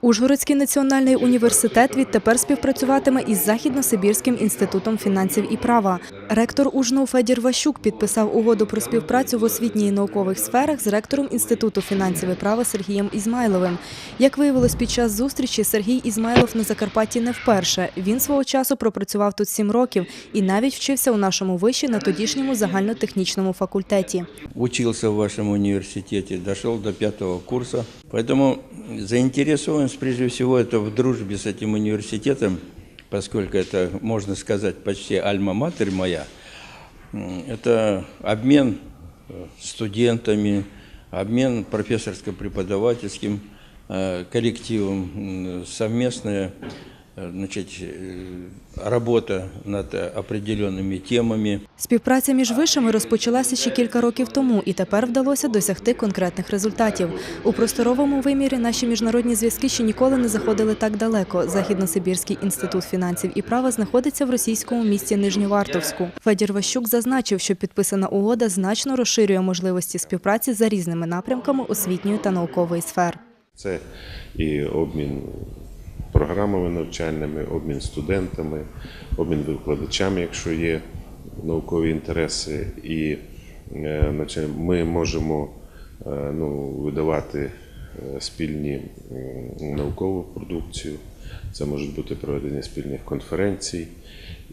Ужгородський національний університет відтепер співпрацюватиме із Західно-Сибірським інститутом фінансів і права. Ректор УЖНУ Федір Ващук підписав угоду про співпрацю в освітній і наукових сферах з ректором Інституту фінансів і права Сергієм Ізмайловим. Як виявилось під час зустрічі, Сергій Ізмайлов на Закарпатті не вперше. Він свого часу пропрацював тут сім років і навіть вчився у нашому виші на тодішньому загальнотехнічному факультеті. учился в вашем университете, дошел до пятого курса. Поэтому заинтересован прежде всего это в дружбе с этим университетом, Поскольку это, можно сказать, почти альма-матер моя. Это обмен э, студентами, обмен профессорско-преподавательским э, коллективом, м, совместная э, значит, э, работа над э, определенными темами. Співпраця між вишами розпочалася ще кілька років тому, і тепер вдалося досягти конкретних результатів. У просторовому вимірі наші міжнародні зв'язки ще ніколи не заходили так далеко. Західно-Сибірський інститут фінансів і права знаходиться в російському місті Нижньовартовську. Федір Ващук зазначив, що підписана угода значно розширює можливості співпраці за різними напрямками освітньої та наукової сфер. Це і обмін програмами навчальними, обмін студентами, обмін викладачами, якщо є наукові інтереси, і е, ми можемо е, ну, видавати е, спільні наукову продукцію. Це можуть бути проведення спільних конференцій.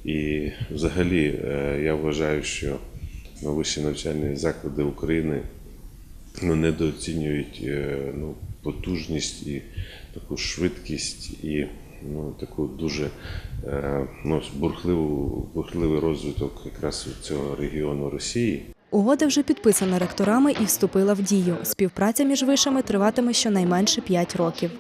І взагалі я вважаю, що ну, вищі навчальні заклади України ну, недооцінюють ну, потужність і таку швидкість і ну, таку дуже е, ну, бурхливу, бурхливий розвиток якраз цього регіону Росії. Угода вже підписана ректорами і вступила в дію. Співпраця між вишами триватиме щонайменше 5 років.